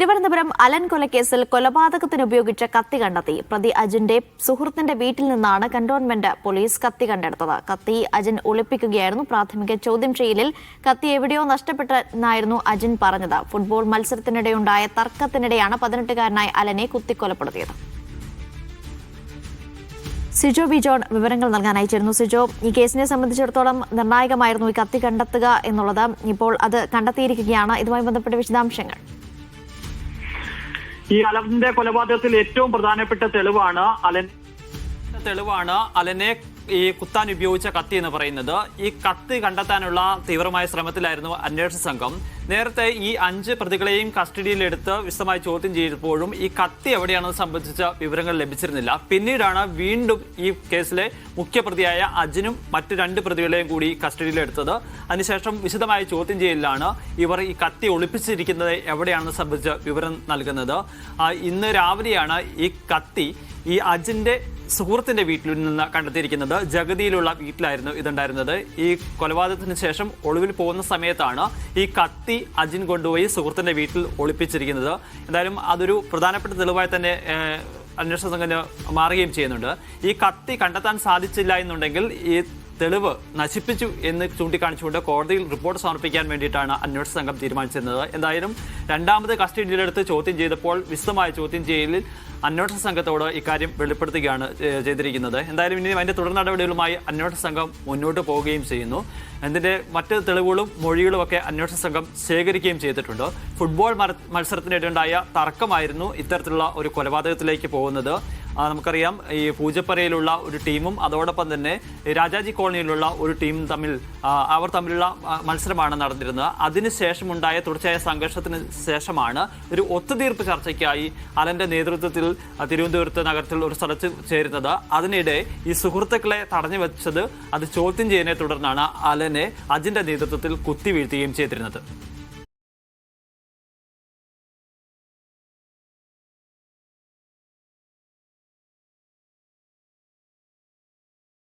Thiruvananthapuram Allen കൊലക്കേസിൽ കൊലപാതകത്തിന് ഉപയോഗിച്ച കത്തി കണ്ടെത്തി. പ്രതി അജിന്റെ സുഹൃത്തിന്റെ വീട്ടിൽ നിന്നാണ് കന്റോൺമെന്റ് പോലീസ് കത്തി കണ്ടെടുത്തത്. കത്തി അജിൻ ഒളിപ്പിക്കുകയായിരുന്നു. പ്രാഥമിക ചോദ്യം ചെയ്യലിൽ കത്തി എവിടെയോ നഷ്ടപ്പെട്ടെന്നായിരുന്നു അജിൻ പറഞ്ഞത്. ഫുട്ബോൾ മത്സരത്തിനിടെയുണ്ടായ തർക്കത്തിനിടെയാണ് പതിനെട്ടുകാരനായ അലനെ കുത്തിക്കൊലപ്പെടുത്തിയത്. സിജോ ബിജോൺ വിവരങ്ങൾ നൽകാൻ അയച്ചിരുന്നു സിജോ ഈ കേസിനെ സംബന്ധിച്ചിടത്തോളം നിർണായകമായിരുന്നു ഈ കത്തി കണ്ടെത്തുക എന്നുള്ളത്. ഇപ്പോൾ അത് കണ്ടെത്തിയിരിക്കുകയാണ്. ഇതുമായി ബന്ധപ്പെട്ട വിശദാംശങ്ങൾ. ഈ അലന്റെ കൊലപാതകത്തിൽ ഏറ്റവും പ്രധാനപ്പെട്ട തെളിവാണ് അലൻ തെളിവാണ് അലനെ ഈ കുത്താൻ ഉപയോഗിച്ച കത്തി എന്ന് പറയുന്നത് ഈ കത്തി കണ്ടെത്താനുള്ള തീവ്രമായ ശ്രമത്തിലായിരുന്നു അന്വേഷണ സംഘം. നേരത്തെ ഈ അഞ്ച് പ്രതികളെയും കസ്റ്റഡിയിലെടുത്ത് വിശദമായി ചോദ്യം ചെയ്തപ്പോഴും ഈ കത്തി എവിടെയാണെന്ന് സംബന്ധിച്ച വിവരങ്ങൾ ലഭിച്ചിരുന്നില്ല. പിന്നീടാണ് വീണ്ടും ഈ കേസിലെ മുഖ്യപ്രതിയായ അജിനും മറ്റു രണ്ട് പ്രതികളെയും കൂടി കസ്റ്റഡിയിലെടുത്തത്. അതിനുശേഷം വിശദമായ ചോദ്യം ചെയ്യലിലാണ് ഇവർ ഈ കത്തി ഒളിപ്പിച്ചിരിക്കുന്നത് എവിടെയാണെന്ന് സംബന്ധിച്ച വിവരം നൽകുന്നത്. ഇന്ന് രാവിലെയാണ് ഈ കത്തി ഈ അജിന്റെ സുഹൃത്തിന്റെ വീട്ടിൽ നിന്ന് കണ്ടെത്തിയിരിക്കുന്നത് ജഗതിയിലുള്ള വീട്ടിലായിരുന്നു ഇതുണ്ടായിരുന്നത്. ഈ കൊലപാതകത്തിന് ശേഷം ഒളിവിൽ പോകുന്ന സമയത്താണ് ഈ കത്തി അജിൻ കൊണ്ടുപോയി സുഹൃത്തിന്റെ വീട്ടിൽ ഒളിപ്പിച്ചിരിക്കുന്നത്. എന്തായാലും അതൊരു പ്രധാനപ്പെട്ട തെളിവായി തന്നെ അന്വേഷണ സംഘത്തിന് മാറുകയും ചെയ്യുന്നുണ്ട്. ഈ കത്തി കണ്ടെത്താൻ സാധിച്ചില്ല എന്നുണ്ടെങ്കിൽ ഈ തെളിവ് നശിപ്പിച്ചു എന്ന് ചൂണ്ടിക്കാണിച്ചുകൊണ്ട് കോടതിയിൽ റിപ്പോർട്ട് സമർപ്പിക്കാൻ വേണ്ടിയിട്ടാണ് അന്വേഷണ സംഘം തീരുമാനിച്ചിരുന്നത്. എന്തായാലും രണ്ടാമത് കസ്റ്റഡിയിലെടുത്ത് ചോദ്യം ചെയ്തപ്പോൾ വിശദമായ ചോദ്യം ചെയ്യലിൽ അന്വേഷണ സംഘത്തോട് ഇക്കാര്യം വെളിപ്പെടുത്തുകയാണ് ചെയ്തിരിക്കുന്നത്. എന്തായാലും ഇനി അതിന്റെ തുടർ നടപടികളുമായി അന്വേഷണ സംഘം മുന്നോട്ട് പോവുകയും ചെയ്യുന്നു. അതിന്റെ മറ്റ് തെളിവുകളും മൊഴികളും ഒക്കെ അന്വേഷണ സംഘം ശേഖരിക്കുകയും ചെയ്തിട്ടുണ്ട്. ഫുട്ബോൾ മത്സരത്തിനിടെ ഉണ്ടായ തർക്കമായിരുന്നു ഇത്തരത്തിലുള്ള ഒരു കൊലപാതകത്തിലേക്ക് പോകുന്നത്. നമുക്കറിയാം ഈ പൂജപ്പറയിലുള്ള ഒരു ടീമും അതോടൊപ്പം തന്നെ രാജാജി കോളനിയിലുള്ള ഒരു ടീമും തമ്മിൽ അവർ തമ്മിലുള്ള മത്സരമാണ് നടന്നിരുന്നത്. അതിനുശേഷമുണ്ടായ തുടർച്ചയായ സംഘർഷത്തിന് ശേഷമാണ് ഒരു ഒത്തുതീർപ്പ് ചർച്ചയ്ക്കായി അലന്റെ നേതൃത്വത്തിൽ തിരുവനന്തപുരത്ത് നഗരത്തിൽ ഒരു സ്ഥലത്ത് ചേരുന്നത്. അതിനിടെ ഈ സുഹൃത്തുക്കളെ തടഞ്ഞു വെച്ചത് അത് ചോദ്യം ചെയ്യുന്നതിനെ തുടർന്നാണ് അലനെ അജിന്റെ നേതൃത്വത്തിൽ കുത്തി വീഴ്ത്തുകയും ചെയ്തിരുന്നത്.